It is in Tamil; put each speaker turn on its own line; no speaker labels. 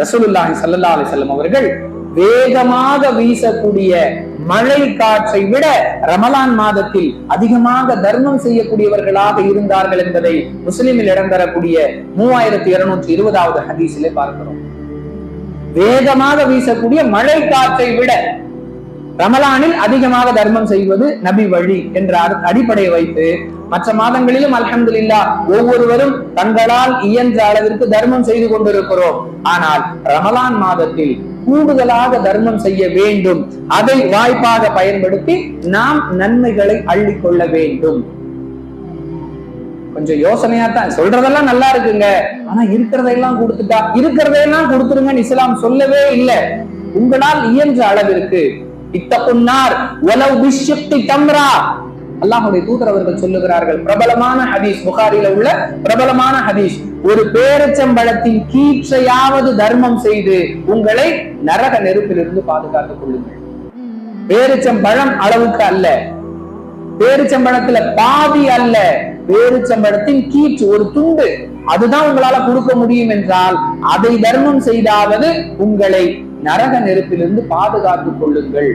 ரசூலுல்லாஹி சல்லா அலி செல்லம் அவர்கள் வேகமாக வீசக்கூடிய மழை காற்றை விட ரமலான் மாதத்தில் அதிகமாக தர்மம் செய்யக்கூடியவர்களாக இருந்தார்கள் என்பதை முஸ்லிமில் இடம்பெறக்கூடிய மூவாயிரத்தி இருநூற்றி இருபதாவது ஹதீஸிலே பார்க்கிறோம். வேகமாக வீசக்கூடிய மழை காற்றை விட ரமலானில் அதிகமாக தர்மம் செய்வது நபி வழி என்ற அடிப்படையை வைத்து மற்ற மாதங்களிலும் அல்ஹம்துலில்லா ஒவ்வொருவரும் தங்களால் இயன்ற அளவிற்கு தர்மம் செய்து கொண்டிருக்கிறோம். ஆனால் ரமலான் மாதத்தில் கூடுதலாக தர்மம் செய்ய வேண்டும். அதை வாய்ப்பாக பயன்படுத்தி நாம் நன்மைகளை அள்ளிக்கொள்ள வேண்டும். கொஞ்சம் யோசனையா தான் சொல்றதெல்லாம் நல்லா இருக்குங்க. ஆனா இருக்கிறதையெல்லாம் கொடுத்துட்டா இருக்கிறதையெல்லாம் கொடுத்துருங்கன்னு இஸ்லாம் சொல்லவே இல்லை. உங்களால் இயன்ற அளவிற்கு இத்தகுன்னார். உலவு தம்ரா. அல்லாஹுடைய தூதர் அவர்கள் சொல்லுகிறார்கள் பிரபலமான ஹதீஸ் புகாரில உள்ள பிரபலமான ஹதீஸ். ஒரு பேரச்சம்பழத்தின் கீற்றையாவது தர்மம் செய்து உங்களை நரக நெருப்பிலிருந்து பாதுகாத்துக் கொள்ளுங்கள். பேரிச்சம்பழம் அளவுக்கு அல்ல. பேரிச்சம்பழத்துல பாதி அல்ல. பேரிச்சம்பழத்தின் கீற்று ஒரு துண்டு. அதுதான் உங்களால கொடுக்க முடியும் என்றால் அதை தர்மம் செய்தாவது உங்களை நரக நெருப்பிலிருந்து பாதுகாத்துக் கொள்ளுங்கள்.